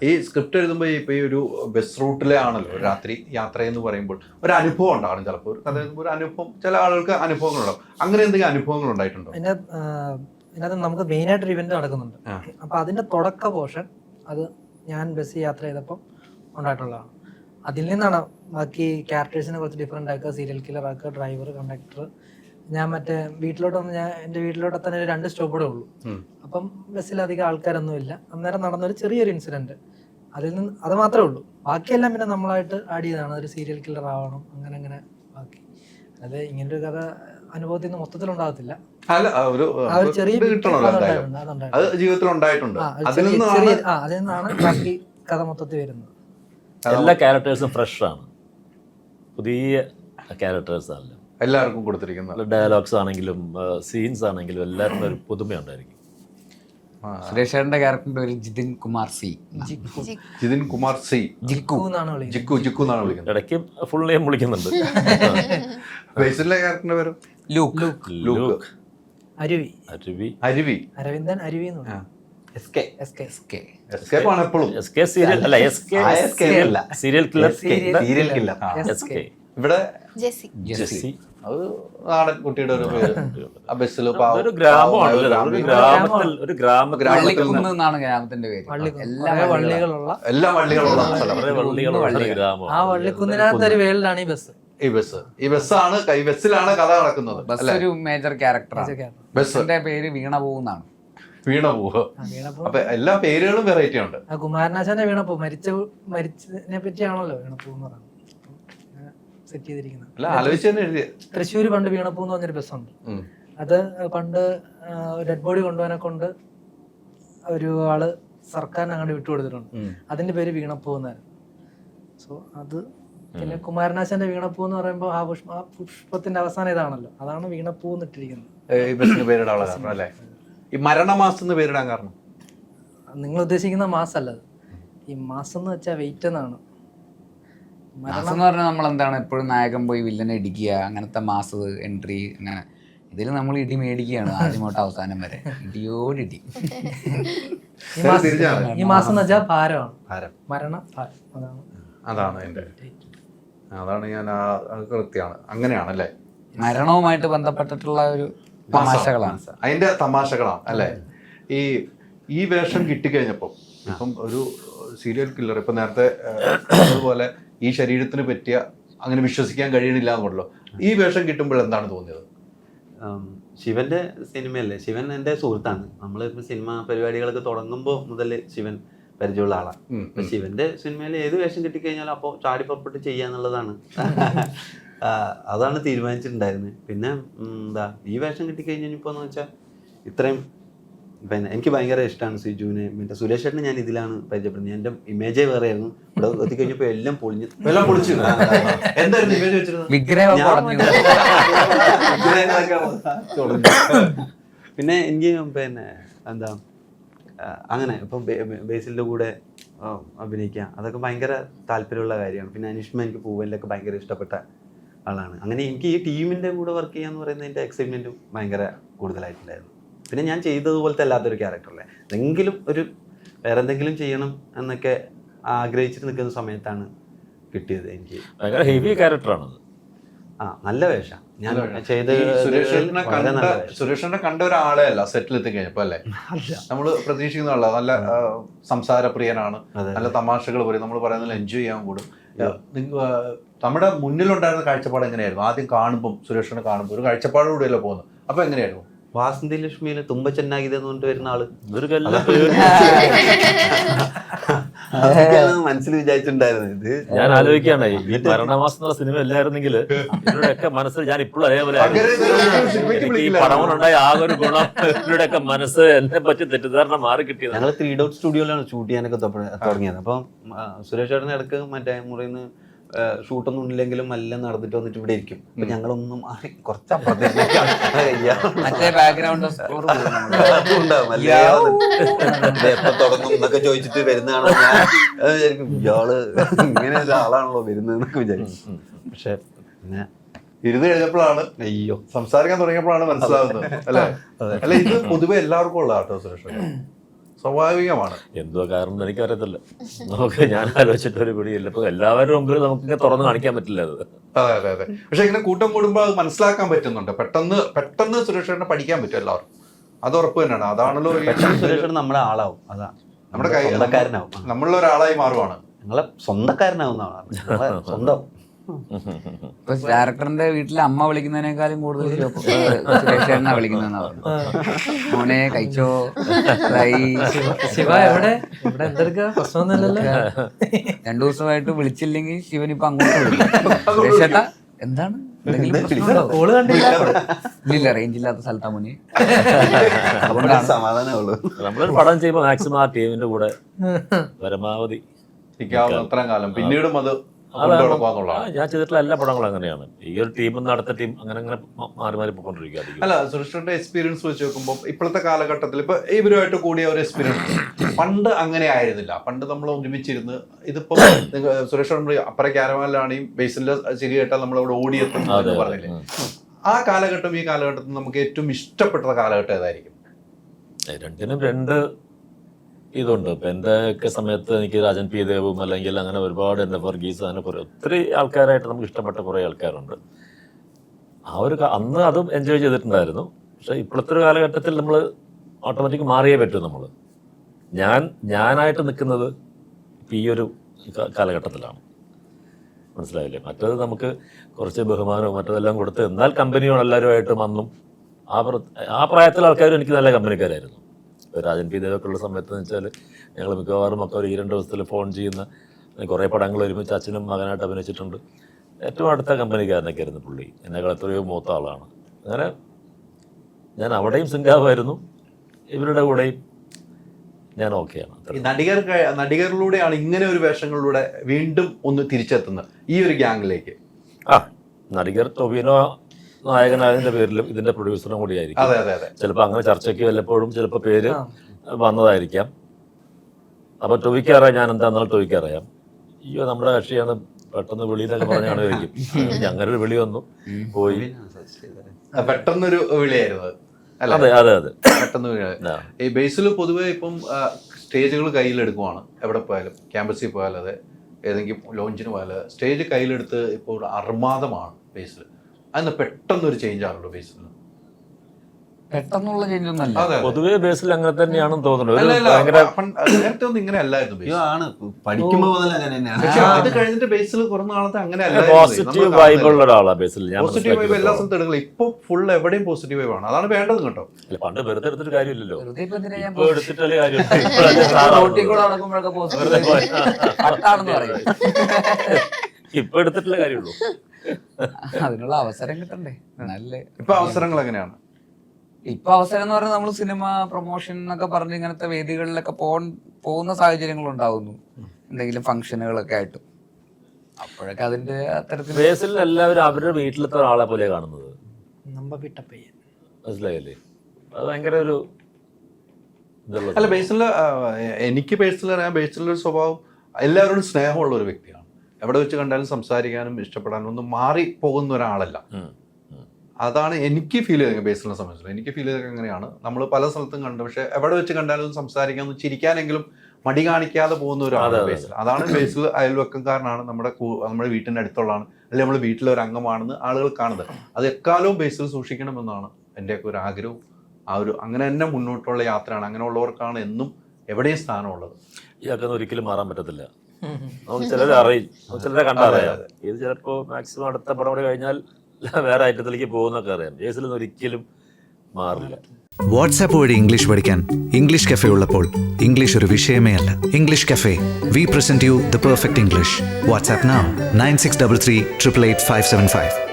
ഈ സ്ക്രിപ്റ്റ് എഴുതുമ്പോൾ ഇപ്പൊ ഈ ഒരു ബസ് റൂട്ടിലെ ആണല്ലോ രാത്രി യാത്ര എന്ന് പറയുമ്പോൾ ഒരു അനുഭവം ഉണ്ടാവും ചിലപ്പോൾ. ഒരു കഥ എഴുതുമ്പോൾ ഒരു അനുഭവം ചില ആളുകൾക്ക് അനുഭവങ്ങളുണ്ടാവും. അങ്ങനെ എന്തെങ്കിലും അനുഭവങ്ങൾ ഉണ്ടായിട്ടുണ്ടോ? ആ, ഇതിനകത്ത് നമുക്ക് മെയിനായിട്ട് ഒരു ഇവന്റ് നടക്കുന്നുണ്ട്. അപ്പൊ അതിന്റെ തുടക്ക പോർഷൻ അത് ഞാൻ ബസ് യാത്ര ചെയ്തപ്പോൾ ഉണ്ടായിട്ടുള്ളതാണ്. അതിൽ നിന്നാണ് ബാക്കി ക്യാരക്ടേഴ്സിനെ കുറച്ച് ഡിഫറെന്റ് ആക്കുക സീരിയൽ കില്ലർ ആക്കുക ഡ്രൈവർ കണ്ടക്ടർ ഞാൻ മറ്റേ വീട്ടിലോട്ട് വന്ന് ഞാൻ എന്റെ വീട്ടിലോട്ട് തന്നെ രണ്ട് സ്റ്റോപ്പൂടെ ഉള്ളൂ. അപ്പം ബസ്സിൽ അധികം ആൾക്കാരൊന്നും ഇല്ല. അന്നേരം നടന്നൊരു ചെറിയൊരു ഇൻസിഡന്റ് അതിൽ നിന്ന് അത് മാത്രമേ ഉള്ളൂ. ബാക്കിയെല്ലാം പിന്നെ നമ്മളായിട്ട് ആഡ് ചെയ്തതാണ്. ഒരു സീരിയൽ കില്ലർ ആവണം അങ്ങനെ അങ്ങനെ ബാക്കി. അത് ഒരു കഥ അനുഭവത്തിൽ നിന്ന് മൊത്തത്തിൽ ഉണ്ടാകത്തില്ല. അല്ല ഒരു ചെറിയ. അത് ജീവിതത്തിൽ ഉണ്ടായിട്ടുണ്ട്. അതിൽ നിന്നാണ് ബാക്കി കഥ മൊത്തത്തിൽ വരുന്നത്. എല്ലാ ക്യാരക്ടേഴ്സും ഫ്രഷ് ആണ്. പുതിയ ക്യാരക്ടേഴ്സ് അല്ല. എല്ലാവർക്കും കൊടുത്തിരിക്കുന്നത്. ഡയലോഗ്സ് ആണെങ്കിലും സീൻസ് ആണെങ്കിലും എല്ലാവർക്കും ഒരു പുതുമയുണ്ടായിരിക്കും. സുരേഷേട്ടന്റെ ക്യാരക്ടറിന്റെ പേര് ജിതിൻ കുമാർ സി. ജിതിൻ കുമാർ സി. ജിക്കു എന്നാണ് വിളിക്കുന്നത്. ജിക്കു ജിക്കു എന്നാണ് വിളിക്കുന്നത്. ഇടയ്ക്ക് ഫുൾ നെയിം വിളിക്കുന്നുണ്ട്. ബേസിലെ ക്യാരക്ടറിന്റെ പേര്? ലൂക്ക്. ലൂക്ക്. അരുവി. അരുവി. അരുവി. അരവിന്ദൻ അരുവി എന്ന് പറയും. സീരിയൽ. Serial serial. കില്ലർ ഇവിടെ ജെസ്സി. ജെസ്സി. അത് നാടൻ കുട്ടിയുടെ ഒരു പേര്. ആ ബസ്സിൽ അതൊരു ഗ്രാമമാണ്. ഒരു ഗ്രാമത്തിൽ ഒരു ഗ്രാമത്തിൽ വള്ളിക്കുന്ന് എന്നാണ് ഗ്രാമത്തിന്റെ പേര്. എല്ലാ വള്ളികളുള്ള എല്ലാ വള്ളികളുള്ള ഒരു ഗ്രാമമാണ്. ആ വള്ളിക്കുന്നിനകത്ത് ഒരു വേളിലാണ് ഈ ബസ്. ഈ ബസ്. ഈ ബസ്സാണ് ഈ ബസ്സിലാണ് കഥ നടക്കുന്നത് ബസ് ഒരു മേജർ ക്യാരക്ടറാണ്. ബസ്സിന്റെ പേര് വീണ പോകുന്നാണ് വീണ അപ്പൊ എല്ലാ പേരുകളും വെറൈറ്റി ഉണ്ട്. കുമാരനാശാന്റെ വീണപ്പോ മരിച്ച മരിച്ചതിനെ പറ്റിയാണല്ലോ വീണപ്പൂ എന്ന് പറയുന്നത്. സെറ്റ് ചെയ്തിരിക്കുന്നത്. തൃശ്ശൂർ പണ്ട് വീണപ്പൂ എന്ന് പറഞ്ഞൊരു ബസ്സുണ്ട്. ഉണ്ട് അത് പണ്ട് ഡെഡ് ബോഡി കൊണ്ടുപോകാനെ കൊണ്ട് ഒരു ആൾ സർക്കാരിന് അങ്ങോട്ട് വിട്ടുകൊടുത്തിട്ടുണ്ട് കൊടുത്തിട്ടുണ്ട്. അതിന്റെ പേര് വീണപ്പൂ എന്നായിരുന്നു സോ അത് പിന്നെ കുമാരനാശന്റെ വീണപ്പൂ എന്ന് പറയുമ്പോൾ ആ പുഷ്പ ആ പുഷ്പത്തിന്റെ അവസാനം ഇതാണല്ലോ. അതാണ് വീണപ്പൂ എന്നിട്ടിരിക്കുന്നത്. ഈ കാരണം അല്ലേ? ഈ മരണമാസം എന്ന് പേരിടാൻ കാരണം? നിങ്ങൾ ഉദ്ദേശിക്കുന്ന മാസല്ല അത്. ഈ മാസം എന്ന് വെച്ചാൽ വെയിറ്റ് എന്നാണ്. മാസം എന്ന് പറഞ്ഞാൽ നമ്മൾ എന്താണ് എപ്പോഴും നായകൻ പോയി വില്ലനെ ഇടിക്കുക അങ്ങനത്തെ മാസ് എൻട്രി അങ്ങനെ. ഇതിൽ നമ്മൾ ഇടി മേടിക്കുകയാണ് ആദ്യം തൊട്ട് അവസാനം വരെ. ഇടിയോടിടി ഈ മാസം ഈ മാസം എന്ന് വെച്ചാൽ ഭാരമാണ് ഭാരം. മരണ ഭാരം. അതാണ്. അതാണ് എന്റെ അതാണ് ഞാൻ ആ അത് കൃത്യമാണ്. അങ്ങനെയാണല്ലേ? മരണവുമായിട്ട് ബന്ധപ്പെട്ടിട്ടുള്ള ഒരു തമാശകളാണ്. അതിന്റെ തമാശകളാണ് അല്ലേ? ഈ ഈ വേഷം കിട്ടിക്കഴിഞ്ഞപ്പോൾ ഇപ്പം ഒരു സീരിയൽ കില്ലർ ഇപ്പൊ നേരത്തെ അതുപോലെ ഈ ശരീരത്തിന് പറ്റിയ അങ്ങനെ വിശ്വസിക്കാൻ കഴിയണില്ല എന്നുള്ളൂ? ഈ വേഷം കിട്ടുമ്പോൾ എന്താണ് തോന്നിയത്? ശിവന്റെ സിനിമയല്ലേ? ശിവൻ എന്റെ സുഹൃത്താണ്. നമ്മൾ ഇപ്പം സിനിമ പരിപാടികളൊക്കെ തുടങ്ങുമ്പോൾ മുതൽ ശിവൻ പരിചയമുള്ള ആളാണ്. ശിവന്റെ സിനിമയിൽ ഏത് വേഷം കിട്ടിക്കഴിഞ്ഞാലും അപ്പോൾ ചാടി പുറപ്പെട്ട് ചെയ്യാന്നുള്ളതാണ് അതാണ് തീരുമാനിച്ചിട്ടുണ്ടായിരുന്നത്. പിന്നെ എന്താ ഈ വേഷം കിട്ടിക്കഴിഞ്ഞപ്പോൾ എന്ന് വെച്ചാൽ ഇത്രയും പിന്നെ എനിക്ക് ഭയങ്കര ഇഷ്ടമാണ് സിജുവിനെ പിന്നെ സുരേഷ് ചേട്ടനെ ഞാൻ ഇതിലാണ് പരിചയപ്പെടുന്നത്. എന്റെ ഇമേജേ വേറെയായിരുന്നു. ഇവിടെ എത്തിക്കഴിഞ്ഞപ്പോൾ എല്ലാം പൊളിഞ്ഞ് എല്ലാം പൊളിച്ചു. എന്തായിരുന്നു ഇമേജ് വെച്ചിരുന്നത്? പിന്നെ എനിക്ക് പിന്നെ എന്താ അങ്ങനെ ഇപ്പം ബേസിലിന്റെ കൂടെ അഭിനയിക്കാം. അഭിനയിക്കുക അതൊക്കെ ഭയങ്കര താല്പര്യമുള്ള കാര്യമാണ്. പിന്നെ അനിഷ്മ എനിക്ക് പൂവലിലൊക്കെ ഭയങ്കര ഇഷ്ടപ്പെട്ട ആളാണ്. അങ്ങനെ എനിക്ക് ഈ ടീമിന്റെ കൂടെ വർക്ക് ചെയ്യാന്ന് പറയുന്നതിന്റെ എക്സൈറ്റ്മെന്റും ഭയങ്കര കൂടുതലായിട്ടുണ്ടായിരുന്നു. പിന്നെ ഞാൻ ചെയ്തതുപോലത്തെ അല്ലാത്തൊരു ക്യാരക്ടറല്ലേ എന്തെങ്കിലും ഒരു വേറെ എന്തെങ്കിലും ചെയ്യണം എന്നൊക്കെ ആഗ്രഹിച്ചിട്ട് നിൽക്കുന്ന സമയത്താണ് കിട്ടിയത് എനിക്ക്. ഭയങ്കര ഹെവി ക്യാരക്ടറാണ് ആ നല്ല വേഷം. ഞാൻ ചെയ്ത സുരേഷിനെ കണ്ട ഒരാളെ അല്ല സെറ്റിൽ എത്തി കഴിഞ്ഞപ്പോ അല്ലേ? നമ്മൾ പ്രതീക്ഷിക്കുന്ന ആളാ നല്ല സംസാരപ്രിയനാണ് നല്ല തമാശകൾ പറയും നമ്മൾ പറയുന്നതിൽ എൻജോയ് ചെയ്യാൻ കൂടും. നമ്മുടെ മുന്നിലുണ്ടായിരുന്ന കാഴ്ചപ്പാട് എങ്ങനെയായിരുന്നു? ആദ്യം കാണുമ്പോൾ സുരേഷിനെ കാണുമ്പോൾ ഒരു കാഴ്ചപ്പാടോടെയല്ല പോകുന്നത്? അപ്പൊ എങ്ങനെയായിരുന്നു? വാസന്തി ലക്ഷ്മിയിൽ തുമ്പ ചെന്നാഗിത എന്ന് പറഞ്ഞിട്ട് വരുന്ന ആൾ. ഇതൊരു കല്ല് മനസ്സിൽ വിചാരിച്ചിട്ടുണ്ടായിരുന്നു ഇത്. ഞാൻ ആലോചിക്കുകയാണ് ഈ എന്നുള്ള സിനിമ ഇല്ലായിരുന്നെങ്കിൽ ഇവരുടെയൊക്കെ മനസ്സിൽ ഞാൻ ഇപ്പോഴും അതേപോലെ ഈ ആകെ ഒരു ഗുണം ഇവരുടെയൊക്കെ മനസ്സ് എന്നെ പറ്റി തെറ്റിദ്ധാരണ മാറി കിട്ടിയത്. ഞങ്ങൾ ത്രീ ഡോട്ട് സ്റ്റുഡിയോയിലാണ് ഷൂട്ട് ചെയ്യാനൊക്കെ തുടങ്ങിയത്. അപ്പം സുരേഷ് ചേട്ടൻ ഇടയ്ക്ക് മറ്റേ മുറിയിൽ ഷൂട്ടൊന്നും ഇല്ലെങ്കിലും എല്ലാം നടന്നിട്ട് വന്നിട്ട് ഇവിടെ ഇരിക്കും. അപ്പൊ ഞങ്ങളൊന്നും കുറച്ച് മറ്റേ ബാക്ക്ഗ്രൗണ്ട് ഉണ്ടാവും എപ്പോ തുടങ്ങും എന്നൊക്കെ ചോദിച്ചിട്ട് വരുന്നതാണോ ഞാൻ? അത് വിചാരിക്കും ഇയാൾ ഇങ്ങനെ ഒരാളാണല്ലോ വരുന്നതെന്നൊക്കെ വിചാരിക്കും. പക്ഷെ പിന്നെ ഇരുന്ന് കഴിഞ്ഞപ്പോഴാണ് അയ്യോ. സംസാരിക്കാൻ തുടങ്ങിയപ്പോഴാണ് മനസ്സിലാവുന്നത് അല്ലെ? അല്ലെ ഇത് പൊതുവെ എല്ലാവർക്കും ഉള്ള ആട്ടോ സുരേഷ് സ്വാഭാവികമാണ്. എന്തോ കാരണം എനിക്ക് അറിയത്തില്ല നമുക്ക് ഞാൻ ആലോചിച്ചിട്ട് ഒരു പിടിയില്ല. ഇപ്പൊ എല്ലാവരും മുമ്പിൽ നമുക്ക് തുറന്ന് കാണിക്കാൻ പറ്റില്ല അത്. അതെ അതെ അതെ. പക്ഷെ ഇങ്ങനെ കൂട്ടം കൂടുമ്പോൾ അത് മനസ്സിലാക്കാൻ പറ്റുന്നുണ്ട്. പെട്ടെന്ന് പെട്ടെന്ന് സുരക്ഷേട്ടനെ പഠിക്കാൻ പറ്റും എല്ലാവർക്കും. അത് ഉറപ്പ് തന്നെയാണ്. അതാണല്ലോ പെട്ടെന്ന് നമ്മുടെ ആളാവും. അതാ. നമ്മുടെ കൈ ഒരാളായി മാറുവാണ്. നിങ്ങളെ സ്വന്തക്കാരനാവുന്നതാണ്. സ്വന്തം. ഇപ്പൊ ഡയറക്ടറിന്റെ വീട്ടിലെ അമ്മ വിളിക്കുന്നതിനേക്കാളും കൂടുതൽ സുരേഷേട്ടനാ വിളിക്കുന്നതെന്നാ പറഞ്ഞു മോനെ കഴിച്ചോ. ശിവ എവിടെ? ഇവിടെ എന്തെടുക്കുക പ്രശ്നമൊന്നുമില്ലല്ലോ. രണ്ടു ദിവസമായിട്ട് വിളിച്ചില്ലെങ്കിൽ ശിവൻ ഇപ്പൊ അങ്ങോട്ട് വിളിക്കും. സുരേഷേട്ടാ എന്താണ്? ഇല്ല റേഞ്ച് ഇല്ലാത്ത സ്ഥലത്താ മുന്നേ സമാധാനമുള്ളൂ നമ്മളൊരു പടം ചെയ്യുമ്പോൾ മാക്സിമം ആ ടീമിന്റെ കൂടെ പരമാവധി ഇരിക്കാവുന്ന അത്രയും കാലം. പിന്നീടും അത് ഞാൻ ചെയ്തിട്ടുള്ള എല്ലാ പടങ്ങളും അങ്ങനെയാണ്. ഈ ഒരു നിന്ന് അടുത്ത ടീം അങ്ങനെ അങ്ങനെ മാറി മാറി പോയിക്കൊണ്ടിരിക്കുക അല്ല സുരേഷിന്റെ എക്സ്പീരിയൻസ് വെച്ച് നോക്കുമ്പോൾ ഇപ്പോഴത്തെ കാലഘട്ടത്തിൽ ഇപ്പൊ ഇവരുമായിട്ട് കൂടിയ ഒരു എക്സ്പീരിയൻസ് പണ്ട് അങ്ങനെ ആയിരുന്നില്ല. പണ്ട് നമ്മൾ ഒരുമിച്ചിരുന്ന് ഇതിപ്പോ സുരക്ഷ അപ്പുറ ക്യാരവാനിലാണെങ്കിൽ ബേസിലെ ശരി കേട്ടാൽ നമ്മൾ അവിടെ ഓടിയെത്തും എന്ന്. പറഞ്ഞില്ലേ? ആ കാലഘട്ടം ഈ കാലഘട്ടത്തിൽ നമുക്ക് ഏറ്റവും ഇഷ്ടപ്പെട്ട കാലഘട്ടം ഏതായിരിക്കും? രണ്ടിനും രണ്ട് ഇതുണ്ട്. ഇപ്പൊ എന്റെ ഒക്കെ സമയത്ത് എനിക്ക് രാജൻ പി ദേവും അല്ലെങ്കിൽ അങ്ങനെ ഒരുപാട് എന്റെ വർഗീസ് അങ്ങനെ കുറെ ഒത്തിരി ആൾക്കാരായിട്ട് നമുക്ക് ഇഷ്ടപ്പെട്ട കുറേ ആൾക്കാരുണ്ട്. ആ ഒരു അന്ന് അതും എൻജോയ് ചെയ്തിട്ടുണ്ടായിരുന്നു. പക്ഷെ ഇപ്പോഴത്തെ ഒരു കാലഘട്ടത്തിൽ നമ്മൾ ഓട്ടോമാറ്റിക് മാറിയേ പറ്റൂ നമ്മൾ ഞാൻ ഞാനായിട്ട് നിൽക്കുന്നത് ഇപ്പം ഈ ഒരു കാലഘട്ടത്തിലാണ്. മനസ്സിലായില്ലേ? മറ്റത് നമുക്ക് കുറച്ച് ബഹുമാനവും മറ്റതെല്ലാം കൊടുത്ത് എന്നാൽ കമ്പനിയോട് എല്ലാവരുമായിട്ട് വന്നും ആ പ്ര- ആ പ്രായത്തിലെ ആൾക്കാരും എനിക്ക് നല്ല കമ്പനിക്കാരായിരുന്നു രാജൻ പി ദേവൊക്കെ ഉള്ള സമയത്ത് എന്ന് വെച്ചാൽ ഞങ്ങൾ മിക്കവാറും ഒക്കെ ഒരു ഈ രണ്ട് ദിവസത്തിൽ ഫോൺ ചെയ്യുന്ന കുറേ പടങ്ങൾ ഒരുമിച്ച് അച്ഛനും മകനായിട്ട് അഭിനയിച്ചിട്ടുണ്ട്. ഏറ്റവും അടുത്ത കമ്പനിക്കാരനൊക്കെ ആയിരുന്നു പുള്ളി. എന്നെക്കാൾ എത്രയോ മൂത്ത ആളാണ്. അങ്ങനെ ഞാൻ അവിടെയും സിംഗാവായിരുന്നു ഇവരുടെ കൂടെയും ഞാൻ ഓക്കെയാണ് നടികർ നടികരിലൂടെയാണ് ഇങ്ങനെ ഒരു വേഷങ്ങളിലൂടെ വീണ്ടും ഒന്ന് തിരിച്ചെത്തുന്നത് ഈ ഒരു ഗ്യാങ്ങിലേക്ക് ആ നടികർ ടൊവിനോ നായകനായതിന്റെ പേരിലും ഇതിന്റെ പ്രൊഡ്യൂസറും കൂടിയായിരിക്കും അതെ അതെ അതെ. ചിലപ്പോൾ അങ്ങനെ ചർച്ചയ്ക്ക് വല്ലപ്പോഴും ചിലപ്പോൾ പേര് വന്നതായിരിക്കാം. അപ്പൊ ടൊവിക്ക് അറിയാം ഞാൻ എന്താന്നാൽ ടൊവിക്ക് അറിയാം അയ്യോ നമ്മുടെ കക്ഷിയാണ് പെട്ടെന്ന് വിളി എന്നൊക്കെ പറഞ്ഞാണ് ചോദിക്കും. അങ്ങനെ ഒരു വിളി വന്നു. പോയി. പെട്ടെന്നൊരു വിളിയായിരുന്നു അതെ. അതെ അതെ പെട്ടെന്ന് ഈ ബേസിൽ പൊതുവെ ഇപ്പം സ്റ്റേജുകൾ കയ്യിലെടുക്കുവാണ്. എവിടെ പോയാലും ക്യാമ്പസിൽ പോയാലും അതെ ഏതെങ്കിലും ലോഞ്ചിന് പോയാലും സ്റ്റേജ് കയ്യിലെടുത്ത് ഇപ്പോൾ അർമാദമാണ് ബേസിൽ അതിന് പെട്ടെന്നൊരു ചേഞ്ച് ആണല്ലോ ബേസിൽ പെട്ടെന്നുള്ള ചേഞ്ച് ഒന്നല്ല പൊതുവേ ബേസിൽ അങ്ങനെ തന്നെയാണെന്ന് തോന്നുന്നു. അല്ല ഒരു അല്ല ഭയങ്കര പണ്ട് നേരത്തെ ഒന്നും ഇങ്ങനെ അല്ലായിരുന്നു ബേസിൽ അയ്യോ ആണ്. പഠിക്കുമ്പോ മുതൽ അങ്ങനെ തന്നെയാണ്. പക്ഷെ അത് കഴിഞ്ഞിട്ട് ബേസിൽ നാളത്തെ അങ്ങനെ പോസിറ്റീവ് വൈബ് ഉള്ള ഒരാളാണ് ബേസിൽ പോസിറ്റീവ് വൈബ് എല്ലാ. സ്ഥലത്തും എടുക്കില്ല ഇപ്പൊ ഫുൾ എവിടെയും പോസിറ്റീവ് വൈബ് ആണ്. അതാണ് വേണ്ടത് കേട്ടോ. അല്ല, പണ്ട് വെറുതെ എടുത്തിട്ട് കാര്യമില്ലല്ലോ. ഇപ്പൊ എടുത്തിട്ടല്ലേ കാര്യം നടക്കുമ്പോഴൊക്കെ. ഇപ്പൊ എടുത്തിട്ടുള്ള കാര്യമുള്ളൂ. അതിനുള്ള അവസരം കിട്ടണ്ടേ? നല്ല ഇപ്പൊ അവസരങ്ങൾ എങ്ങനെയാണ്? ഇപ്പൊ അവസരം എന്ന് പറഞ്ഞാൽ നമ്മൾ സിനിമ പ്രൊമോഷൻ എന്നൊക്കെ പറഞ്ഞ് ഇങ്ങനത്തെ വേദികളിലൊക്കെ പോകാൻ പോകുന്ന സാഹചര്യങ്ങൾ ഉണ്ടാവുന്നു എന്തെങ്കിലും ഫംഗ്ഷനുകളൊക്കെ ആയിട്ട്. അപ്പോഴൊക്കെ അതിന്റെ അത്തരത്തിൽ ബേസിൽ എല്ലാവരും അവരുടെ വീട്ടിലത്തെ ഒരാളെ പോലെ കാണുന്നത്. നമ്മ വിട്ടപ്പയ്യൻ മനസ്സിലായില്ലേ? അത് ഭയങ്കര ഒരു ഇതുള്ള അല്ല ബേസിൽ എനിക്ക് ബേസിൽ അറിയാം ബേസിലുള്ള ഒരു സ്വഭാവം എല്ലാവരോടും സ്നേഹമുള്ള ഒരു വ്യക്തിയാണ്. എവിടെ വെച്ച് കണ്ടാലും സംസാരിക്കാനും ഇഷ്ടപ്പെടാനും ഒന്നും മാറി പോകുന്ന ഒരാളല്ല. അതാണ് എനിക്ക് ഫീൽ ചെയ്തത് ബേസിലിനെ സംബന്ധിച്ചിടത്തോളം എനിക്ക് ഫീൽ ചെയ്തത് എങ്ങനെയാണ് നമ്മൾ പല സ്ഥലത്തും കണ്ടു പക്ഷെ എവിടെ വെച്ച് കണ്ടാലും സംസാരിക്കാൻ ഒന്ന് ചിരിക്കാനെങ്കിലും മടി കാണിക്കാതെ പോകുന്ന ഒരാളാണ്. ബേസിൽ അതാണ് ബേസിൽ അയൽവക്കക്കാരനാണ് നമ്മുടെ നമ്മുടെ വീട്ടിന്റെ അടുത്തുള്ളതാണ്. അല്ലെങ്കിൽ നമ്മുടെ വീട്ടിലെ ഒരു അംഗമാണെന്ന് ആളുകൾ കാണുന്നത്. അത് എക്കാലവും ബേസിൽ സൂക്ഷിക്കണമെന്നാണ് എന്റെയൊക്കെ ഒരു ആഗ്രഹവും. ആ ഒരു അങ്ങനെ തന്നെ മുന്നോട്ടുള്ള യാത്രയാണ്. അങ്ങനെയുള്ളവർക്കാണ് എന്നും എവിടെയും സ്ഥാനമുള്ളത്. ഇയാൾക്കൊന്നും ഒരിക്കലും മാറാൻ പറ്റത്തില്ല. നമുക്ക് ചിലരെ അറിയും നമുക്ക് ചിലരെ കണ്ടറിയാം ഇത് ചിലപ്പോ മാക്സിമം അടുത്ത പടം കൂടെ കഴിഞ്ഞാൽ വേറെ ഐറ്റത്തിലേക്ക് പോകുന്നൊക്കെ അറിയാം. ബേസിലൊന്നും ഒരിക്കലും മാറില്ല. വാട്സാപ്പ് വഴി ഇംഗ്ലീഷ് പഠിക്കാൻ ഇംഗ്ലീഷ് കഫേ ഉള്ളപ്പോൾ ഇംഗ്ലീഷ് ഒരു വിഷയമേ അല്ല. English cafe. We present you the perfect English WhatsApp nine six double three triple eight five seven five